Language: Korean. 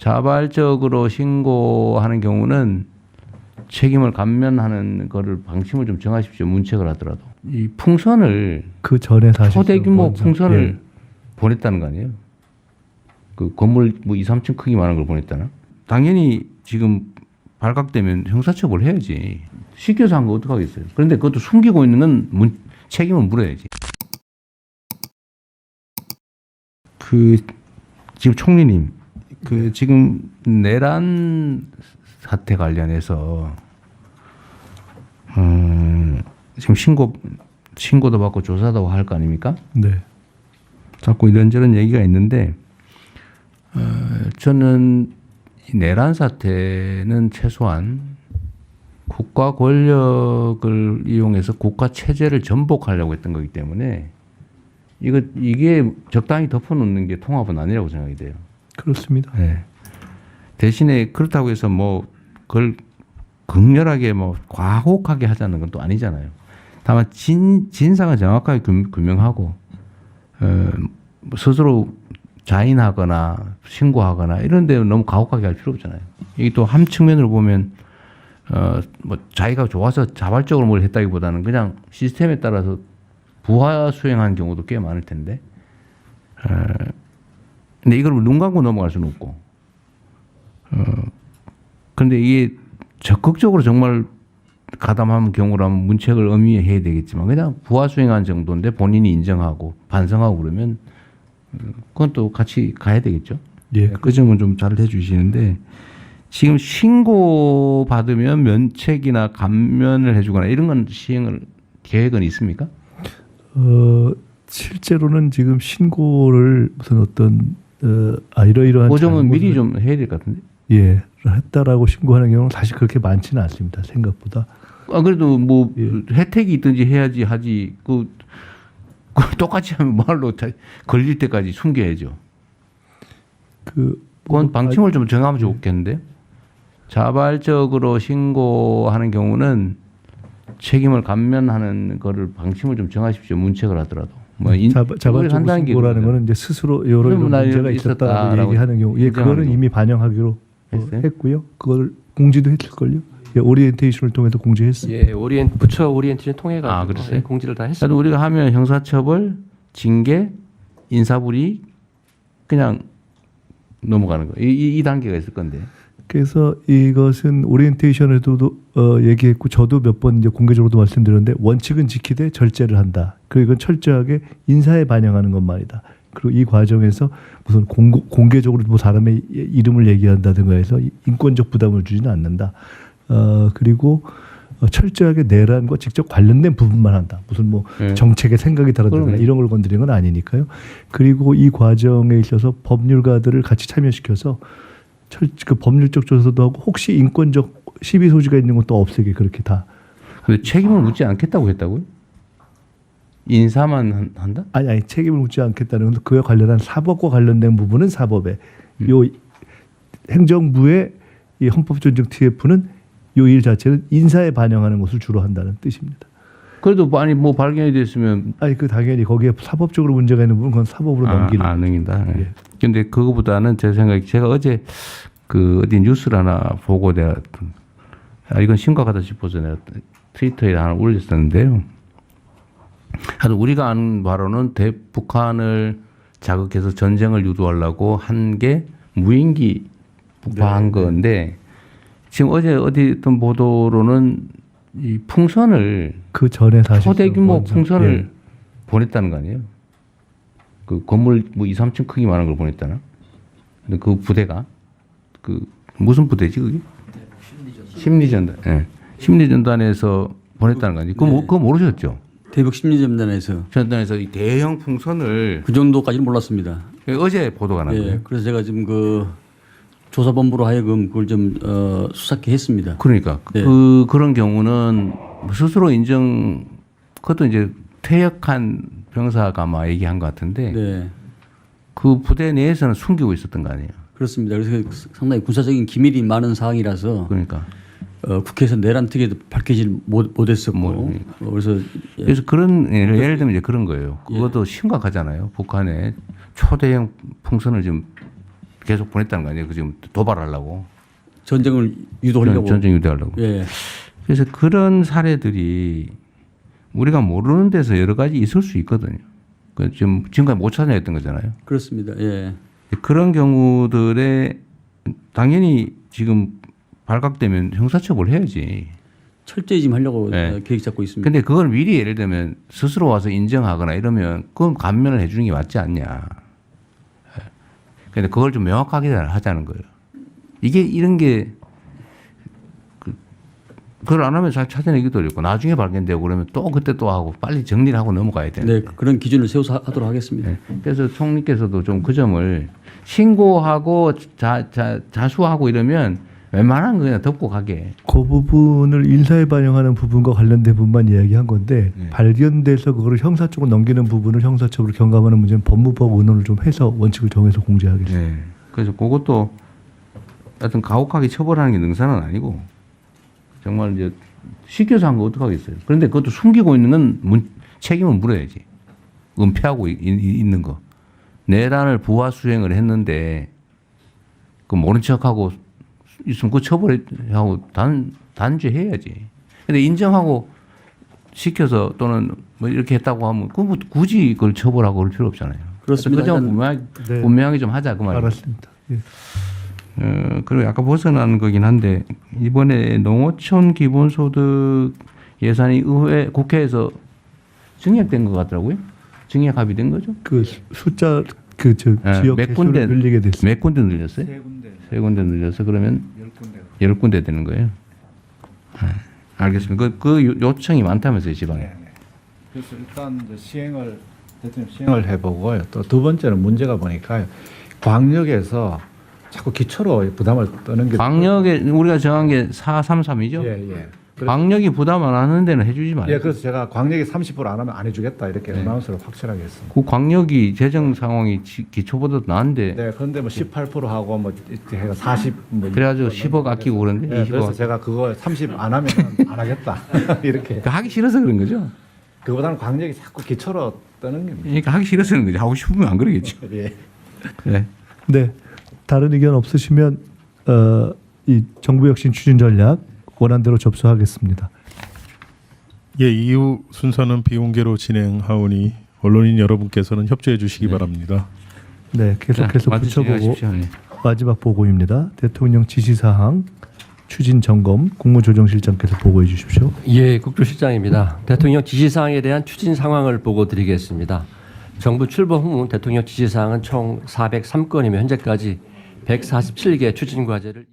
자발적으로 신고하는 경우는 책임을 감면하는 거를 방침을 좀 정하십시오. 문책을 하더라도 이 풍선을 그 전에 사실 초대규모 먼저- 풍선을 예. 보냈다는 거 아니에요? 그 건물 뭐 2, 3층 크기만한 걸 보냈다나? 당연히 지금 발각되면 형사처벌 해야지. 시켜서 한 거 어떡하겠어요? 그런데 그것도 숨기고 있는 건 문, 책임을 물어야지. 그 지금 총리님, 그 지금 내란 사태 관련해서 음, 지금 신고 신고도 받고 조사도 할 거 아닙니까? 네. 자꾸 이런저런 얘기가 있는데 어, 저는 이 내란 사태는 최소한 국가 권력을 이용해서 국가 체제를 전복하려고 했던 거기 때문에 이거 이게 적당히 덮어놓는 게 통합은 아니라고 생각이 돼요. 그렇습니다. 네. 대신에 그렇다고 해서 뭐 그걸 극렬하게 뭐 과혹하게 하자는 건 또 아니잖아요. 다만 진 진상을 정확하게 규- 규명하고 어, 뭐 스스로 자인하거나 신고하거나 이런 데 너무 가혹하게 할 필요 없잖아요. 이게 또 한 측면으로 보면 어 뭐 자기가 좋아서 자발적으로 뭘 했다기보다는 그냥 시스템에 따라서 부하 수행한 경우도 꽤 많을 텐데. 어, 근데 이걸 눈 감고 넘어갈 수는 없고. 어, 근데 이게 적극적으로 정말 가담한 경우라면 문책을 엄히해야 되겠지만 그냥 부하 수행한 정도인데 본인이 인정하고 반성하고 그러면 어, 그건 또 같이 가야 되겠죠. 예. 그 점은 좀 잘 해주시는데 지금 신고 받으면 면책이나 감면을 해주거나 이런 건 시행을 계획은 있습니까? 어, 실제로는 지금 신고를 무슨 어떤 어, 아 이러이러한 그 점은 미리 좀 해야 될 것 같은데. 예 했다라고 신고하는 경우는 사실 그렇게 많지는 않습니다. 생각보다. 아 그래도 뭐 예. 혜택이 있든지 해야지 하지 그, 그 똑같이 하면 말로 다 걸릴 때까지 숨겨야죠. 그 그건 방침을 좀 정하면 좋겠는데 자발적으로 신고하는 경우는 책임을 감면하는 거를 방침을 좀 정하십시오. 문책을 하더라도 뭐 자발, 그걸 자발적으로 한다는 신고라는. 거는 이제 스스로 여러 문제가 있었다라고 얘기하는 경우, 예, 그거는. 이미 반영하기로 어, 했어요? 했고요. 그걸 공지도 했을걸요. 예, 오리엔테이션을 통해서 공지했어요. 예, 오리엔 부처 오리엔테이션 통해 가지고 아, 그랬어요? 공지를 다. 그래도 우리가 하면 형사처벌, 징계, 인사불이익 그냥 넘어가는 거. 이, 이, 이 단계가 있을 건데. 그래서 이것은 오리엔테이션에서도 어, 얘기했고 저도 몇 번 이제 공개적으로도 말씀드렸는데 원칙은 지키되 절제를 한다. 그리고 이건 철저하게 인사에 반영하는 것만이다. 그리고 이 과정에서 무슨 공, 공개적으로 뭐 사람의 이름을 얘기한다든가 해서 인권적 부담을 주지는 않는다. 어, 그리고 어, 철저하게 내란과 직접 관련된 부분만 한다. 무슨 뭐 예. 정책에 생각이 다르거나 그러네. 이런 걸 건드리는 건 아니니까요. 그리고 이 과정에 있어서 법률가들을 같이 참여시켜서 철, 그 법률적 조사도 하고 혹시 인권적 시비 소지가 있는 것도 없애게 그렇게 다 근데 책임을 묻지 않겠다고 했다고요? 인사만 한- 한다? 아니 아니 책임을 묻지 않겠다는 건 그와 관련한 사법과 관련된 부분은 사법에 요 행정부의 이 헌법 존중 TF는 요 일 자체는 인사에 반영하는 것을 주로 한다는 뜻입니다. 그래도 많이 뭐 발견이 됐으면 아니 그 당연히 거기에 사법적으로 문제가 있는 부분 은 그건 사법으로 아, 넘기는 안 넘긴다. 예. 예. 근데 그거보다는 제 생각에 제가 어제 그 어디 뉴스를 하나 보고 내가 아 이건 심각하다 싶어서 내가 트위터에 하나 올렸었는데요. 하여튼 우리가 아는 바로는 대북한을 자극해서 전쟁을 유도하려고 한 게 무인기 북파한 건데 지금 어제 어디 어떤 보도로는 이 풍선을 그 전에 사실 초대규모 풍선을 예. 보냈다는 거 아니에요? 그 건물 뭐 2, 3층 크기만한 걸 보냈다나? 근데 그 부대가 그 무슨 부대지 그게? 심리전단. 예. 심리전단에서 보냈다는 거 아니에요? 그거, 모- 그거 모르셨죠? 대북 심리전단에서 전단에서 이 대형 풍선을 그 정도까지는 몰랐습니다. 어제 보도가 난 예, 거예요. 그래서 제가 지금 그 조사본부로 하여금 그걸 좀 어, 수사케 했습니다. 그러니까 네. 그 그런 경우는 스스로 인정 그것도 이제 퇴역한 병사가 아마 얘기한 것 같은데 네, 그 부대 내에서는 숨기고 있었던 거 아니에요? 그렇습니다. 그래서 상당히 군사적인 기밀이 많은 사항이라서 그러니까 어, 국회에서 내란 특위도 밝히질 못, 못했었고 뭐, 어, 그래서 예, 그래서 그런 예를, 예를 들면 이제 그런 거예요. 그것도 심각하잖아요. 북한에 초대형 풍선을 좀 계속 보냈다는 거 아니에요? 그 지금 도발하려고 전쟁을 유도하려고. 전쟁 유도하려고. 예. 그래서 그런 사례들이 우리가 모르는 데서 여러 가지 있을 수 있거든요. 그 지금 지금까지 못 찾아냈던 거잖아요. 그렇습니다. 예. 그런 경우들에 당연히 지금 발각되면 형사처벌 해야지. 철저히 지금 하려고 네. 어, 계획 잡고 있습니다. 근데 그걸 미리 예를 들면 스스로 와서 인정하거나 이러면 그건 감면을 해주는 게 맞지 않냐. 예. 근데 그걸 좀 명확하게 하자는 거예요. 이게 이런 게 그, 그걸 안 하면 잘 찾아내기도 어렵고 나중에 발견되고 그러면 또 그때 또 하고 빨리 정리를 하고 넘어가야 되는데. 네, 그런 기준을 세워서 하- 하도록 하겠습니다. 네. 그래서 총리께서도 좀 그 점을 신고하고 자, 자, 자수하고 이러면 웬만한 거 그냥 덮고 가게. 그 부분을 인사에 반영하는 부분과 관련된 부분만 이야기한 건데 네. 발견돼서 그거를 형사 쪽으로 넘기는 부분을 형사처벌로 경감하는 문제는 법무법 의논을 좀 해서 원칙을 정해서 공제하겠습니다. 네. 그래서 그것도 하여튼 가혹하게 처벌하는 게 능사는 아니고 정말 이제 시켜서 한 거 어떡하겠어요. 그런데 그것도 숨기고 있는 건 문, 책임을 물어야지. 은폐하고 이- 이- 있는 거. 내란을 부하 수행을 했는데 그 모른 척하고 있으면 그 처벌하고 단 단죄해야지. 근데 인정하고 시켜서 또는 뭐 이렇게 했다고 하면 그 뭐 굳이 그걸 처벌하고 그럴 필요 없잖아요. 그렇습니다. 그 점은 일단- 분명하게, 네. 분명하게 좀 하자 그 말이에요. 알았습니다. 예. 어, 그리고 약간 벗어나는 거긴 한데 이번에 농어촌 기본소득 예산이 의회 국회에서 증액된 것 같더라고요. 증액 합의된 거죠? 그 수- 숫자 그저 예, 지역 몇 군데 늘리게 됐습니다. 몇 군데 늘렸어요? 세 군데. 세 군데 늘려서 그러면 열 군데 되는 거예요. 예, 알겠습니다. 그, 그 요- 요청이 많다면서요 지방에. 그래서 일단 이제 시행을 대통령 시행을 해보고요. 또 두 번째는 문제가 보니까 광역에서 자꾸 기초로 부담을 떠는 게 광역에 우리가 정한 게 433이죠? 예, 예. 광역이 부담 안 하는 데는 해주지 말아요. 예, 그래서 제가 광역이 30%안 하면 안 해주겠다 이렇게 네. 어나운서를 확실하게 했습니다. 그 광역이 재정 상황이 지- 기초보다 나은데 네, 그런데 뭐 18% 하고 뭐 이렇게 해가 40. 뭐 그래가지고 10억 아끼고 그러는데 예, 20억 그래서 제가 그거 30 안 하면 안 하겠다 이렇게. 그러니까 하기 싫어서 그런 거죠. 그보다는 광역이 자꾸 기초로 떠는 겁니다. 그러니까 하기 싫어서 그런 거죠. 하고 싶으면 안 그러겠죠. 예. 네. 네. 다른 의견 없으시면 어, 이 정부 혁신 추진 전략 원안대로 접수하겠습니다. 예, 이후 순서는 비공개로 진행하오니 언론인 여러분께서는 협조해 주시기 네. 바랍니다. 네, 계속해서 자, 붙여보고. 네. 마지막 보고입니다. 대통령 지시사항 추진 점검 국무조정실장께서 보고해 주십시오. 예, 국조실장입니다. 대통령 지시사항에 대한 추진 상황을 보고 드리겠습니다. 정부 출범 후 대통령 지시사항은 총 403건이며 현재까지 147개 추진 과제를